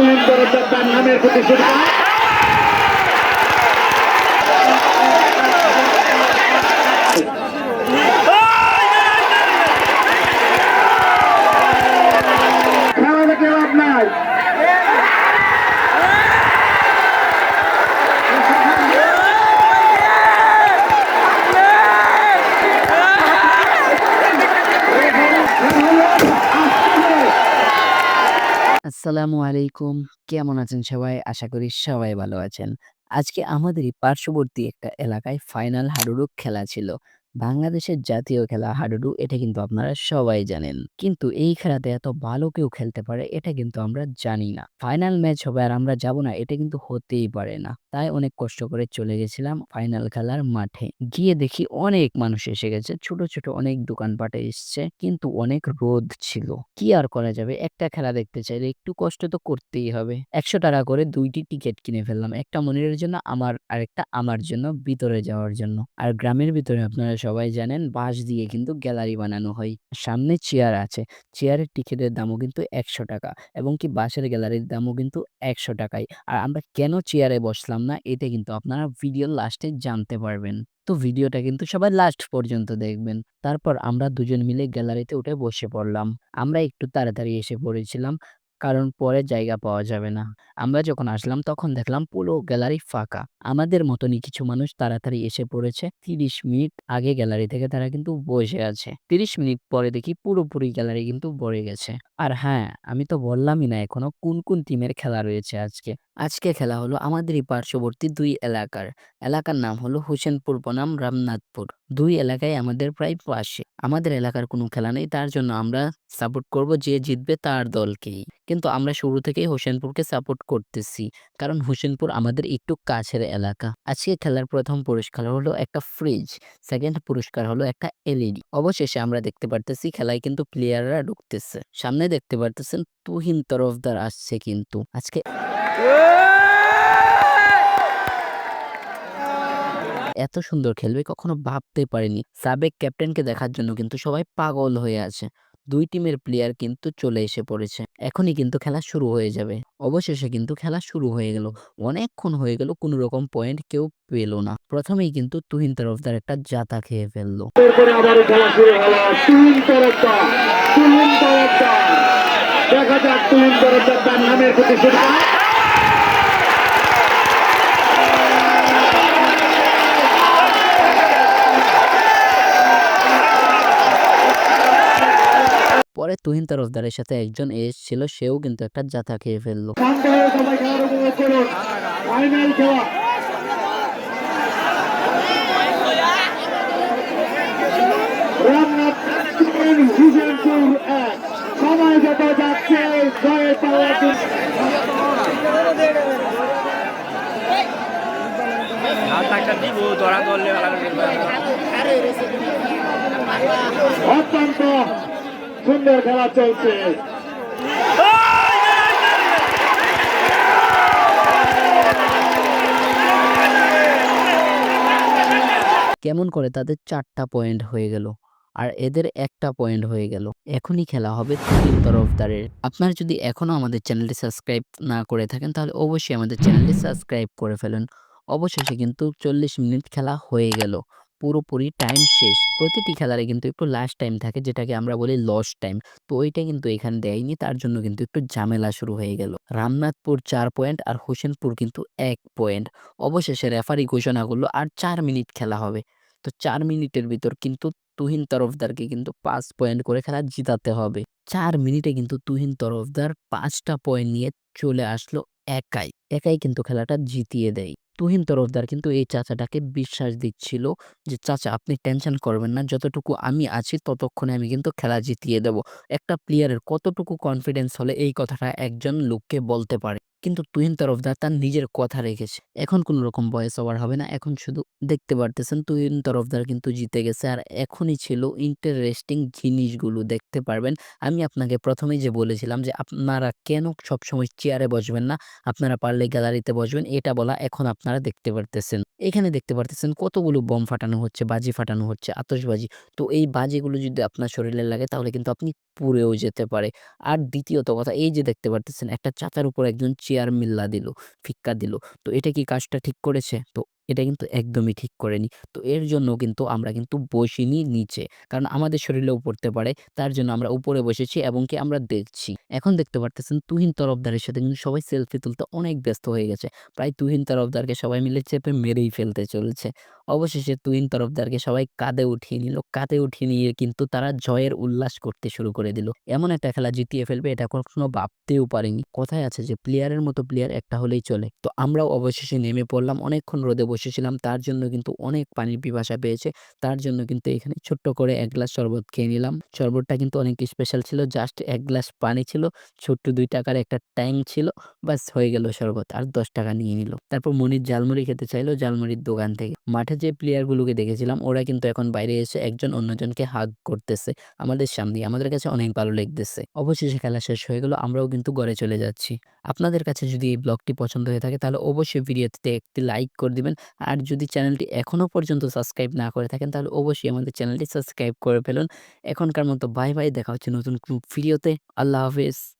তুহিন তার নামের প্রতি শুরু খেলা দেখে লাভ নাই আসসালামু আলাইকুম। কেমন আছেন সবাই? আশা করি সবাই ভালো আছেন। আজকে আমাদেরই পার্শ্ববর্তী একটা এলাকায় ফাইনাল হাডুডু খেলা ছিল। বাংলাদেশের জাতীয় খেলা হাডুডু, এটা কিন্তু আপনারা সবাই জানেন। কিন্তু এই খেলাতে এত ভালো কেউ খেলতে পারে, এটা কিন্তু আমরা জানি না। ফাইনাল ম্যাচ হবে আর আমরা যাব না, এটা কিন্তু হতেই পারে না। তাই অনেক কষ্ট করে চলে গেছিলাম ফাইনাল খেলার মাঠে। গিয়ে দেখি অনেক মানুষ এসে গেছে, ছোট ছোট অনেক দোকানপাটে এসছে, কিন্তু অনেক রোদ ছিল। কি আর করা যাবে? একটা খেলা দেখতে চাইলে একটু কষ্ট তো করতেই হবে। একশো টাকা করে দুইটি টিকিট কিনে ফেললাম, একটা মনিরের জন্য, আমার আরেকটা আমার জন্য, ভিতরে যাওয়ার জন্য। আর গ্রামের ভিতরে আপনারা সবাই জানেন, বাঁশ দিয়ে কিন্তু গ্যালারি বানানো হয়। সামনে চেয়ার আছে। চেয়ারের টিকিটের দামও কিন্তু একশো টাকা এবং কি বাঁশের গ্যালারির দামও কিন্তু একশো টাকাই আর আমরা কেন চেয়ারে বসলাম না, এটা কিন্তু আপনারা ভিডিওর লাস্টে জানতে পারবেন। তো ভিডিওটা কিন্তু সবাই লাস্ট পর্যন্ত দেখবেন। তারপর আমরা দুজন মিলে গ্যালারিতে উঠে বসে পড়লাম। আমরা একটু তাড়াতাড়ি এসে পড়েছিলাম। কারণ পরে জায়গা পাওয়া যাবে না। আমরা যখন আসলাম তখন দেখলাম পুরো গ্যালারি ফাঁকা। আমাদের মতনই কিছু মানুষ তাড়াতাড়ি এসে পড়েছে। তিরিশ মিনিট আগে গ্যালারি থেকে তারা কিন্তু বসে আছে। তিরিশ মিনিট পরে দেখি পুরোপুরি গ্যালারি কিন্তু ভরে গেছে। আর হ্যাঁ আমি তো বললামই না এখনও কোন কোন টিমের খেলা রয়েছে আজকে। আজকে খেলা হলো আমাদেরই পার্শ্ববর্তী দুই এলাকার। এলাকার নাম হলো হোসেনপুর বনাম, রামনাথপুর। দুই এলাকায় আমাদের প্রায় পাশে আমাদের এলাকার কোনো খেলা নেই, তার জন্য আমরা সাপোর্ট করব যে জিতবে তার দলকেই। কিন্তু আমরা শুরু থেকেই হোসেনপুরকে সাপোর্ট করতেছি। কারণ হোসেনপুর আমাদের একটু কাছের এলাকা। আজকে খেলার প্রথম পুরস্কার হলো একটা ফ্রিজ সেকেন্ড পুরস্কার হলো একটা এলইডি অবশেষে আমরা দেখতে পারতেছি খেলায় কিন্তু প্লেয়াররা ঢুকতেছে। সামনে দেখতে পারতেছেন তুহিন তরফদার আসছে কিন্তু। আজকে এত সুন্দর খেলবে কখনো ভাবতে পারিনি। সাবেক ক্যাপ্টেনকে দেখার জন্য কিন্তু সবাই পাগল হয়ে আছে। দুই টিমের প্লেয়ার কিন্তু চলে এসে পড়েছে। এখনই কিন্তু খেলা শুরু হয়ে যাবে। অবশেষে কিন্তু খেলা শুরু হয়ে গেল। অনেকক্ষণ হয়ে গেল, কোনো রকম পয়েন্ট কেউ পেল না। প্রথমেই কিন্তু তুহিন তরফদার একটা জাতা খেয়ে ফেলল। দেখা যাক তুহিন তরফদার নামের প্রতি পরে তুহিন তরফদারের সাথে একজন এসেছিল সেও কিন্তু একটা জাতা খেয়ে ফেলল। অত্যন্ত সুন্দর খেলা চলছে। কেমন করে তাদের চারটা পয়েন্ট হয়ে গেল, আর এদের একটা পয়েন্ট হয়ে গেল। এখনই খেলা হবে তিন তরফদারের। আপনারা যদি এখনও আমাদের চ্যানেলটি সাবস্ক্রাইব না করে থাকেন, তাহলে অবশ্যই আমাদের চ্যানেলটি সাবস্ক্রাইব করে ফেলুন। অবশেষে কিন্তু চল্লিশ মিনিট খেলা হয়ে গেল। পুরোপুরি টাইম শেষ। প্রতিটি খেলারে কিন্তু একটু লাস্ট টাইম থাকে, যেটাকে আমরা বলি লস টাইম তো ওইটা কিন্তু এখানে দেয়নি, তার জন্য কিন্তু একটু ঝামেলা শুরু হয়ে গেল। রামনাথপুর চার পয়েন্ট আর হোসেনপুর কিন্তু এক পয়েন্ট অবশেষে রেফারি ঘোষণা করল, আর চার মিনিট খেলা হবে। তো চার মিনিটের ভিতর কিন্তু তুহিন তরফদারকে কিন্তু পাঁচ পয়েন্ট করে খেলা জিতাতে হবে। চার মিনিটে কিন্তু তুহিন তরফদার পাঁচটা পয়েন্ট নিয়ে চলে আসলো একাই। একাই কিন্তু খেলাটা জিতিয়ে দেয়। তুহিন তরফদার কিন্তু এই চাচাটাকে বিশ্বাস দিচ্ছিল যে, চাচা, আপনি টেনশন করবেন না। যতটুকু আমি আছি, ততক্ষণে আমি কিন্তু খেলা জিতিয়ে দেব। একটা প্লেয়ারের কতটুকু কনফিডেন্স হলে এই কথাটা একজন লোককে বলতে পারে? কিন্তু তুহিন তরফদার তার নিজের কথা রেখেছে। এখন কোনো রকম ভয়েস ওভার হবে না। এখন শুধু দেখতে পারতেছেন তুহিন তরফদার কিন্তু জিতে গেছে। আর এখনই ছিল ইন্টারেস্টিং জিনিসগুলো দেখতে পারবেন। আমি আপনাকে প্রথমেই যে বলেছিলাম যে আপনারা কেন সবসময় চেয়ারে বসবেন না, আপনারা পারলে গ্যালারিতে বসবেন এটা বলা এখন আপনারা দেখতে পারতেছেন। এখানে দেখতে পারতেছেন কতগুলো বম ফাটানো হচ্ছে, বাজি ফাটানো হচ্ছে, আতশবাজি। তো এই বাজিগুলো যদি আপনার শরীরে লাগে তাহলে কিন্তু আপনি পুড়েও যেতে পারে। আর দ্বিতীয়ত কথা এই যে দেখতে পারতেছেন একটা চাতার উপর একজন চেয়ার মিল্লা দিল, ফিক্কা দিল। তো এটা কি কাজটা ঠিক করেছে? তো এটা কিন্তু একদমই ঠিক করেনি। তো এর জন্য কিন্তু আমরা কিন্তু বসিনি নিচে। কারণ আমাদের শরীরেও পড়তে পারে। তার জন্য আমরা উপরে বসেছি এবং কি আমরা দেখছি। এখন দেখতে পারতেছেন তুহিন তরফদারের সাথে কিন্তু সবাই সেলফি তুলতে অনেক ব্যস্ত হয়ে গেছে। প্রায় তুহিন তরফদারকে সবাই মিলে চেপে মেরেই ফেলতে চলছে। অবশেষে তুহিন তরফদারকে সবাই কাঁধে উঠিয়ে নিল। কাঁধে উঠিয়ে নিয়ে কিন্তু তারা জয়ের উল্লাস করতে শুরু করে দিল। এমন একটা খেলা জিতিয়ে ফেলবে এটা কখনো ভাবতেও পারেনি কথায় আছে যে প্লেয়ারের মতো প্লেয়ার একটা হলেই চলে। তো আমরাও অবশেষে নেমে পড়লাম। অনেকক্ষণ রোদে বসেছিলাম। তার জন্য কিন্তু অনেক পানির পিপাসা পেয়েছে। তার জন্য কিন্তু এখানে ছোট্ট করে এক গ্লাস শরবত খেয়ে নিলাম। শরবতটা কিন্তু অনেক স্পেশাল ছিল। জাস্ট এক গ্লাস পানি ছিল, ছোট্ট দুই টাকার একটা ট্যাঙ্ক ছিল। বাস হয়ে গেল শরবত। আর ৳১০ নিয়ে নিল। তারপর মনির ঝালমুড়ি খেতে চাইলো ঝালমুড়ির দোকান থেকে। মাঠে যে প্লেয়ারগুলোকে দেখেছিলাম ওরা কিন্তু এখন বাইরে এসে একজন অন্যজনকে হাগ করতেছে আমাদের সামনে আমাদের কাছে অনেক ভালো লাগতেছে। অবশেষে খেলা শেষ হয়ে গেল। আমরাও কিন্তু ঘরে চলে যাচ্ছি। আপনাদের কাছে যদি এই ব্লগটি পছন্দ হয়ে থাকে তাহলে অবশ্যই ভিডিওটিতে একটি লাইক করে দিবেন। আর যদি চ্যানেলটি এখনও পর্যন্ত সাবস্ক্রাইব না করে থাকেন তাহলে অবশ্যই আমাদের চ্যানেলটি সাবস্ক্রাইব করে ফেলুন। এখনকার মতো বাই, বাই দেখা হচ্ছে নতুন ভিডিওতে। আল্লাহ হাফেজ।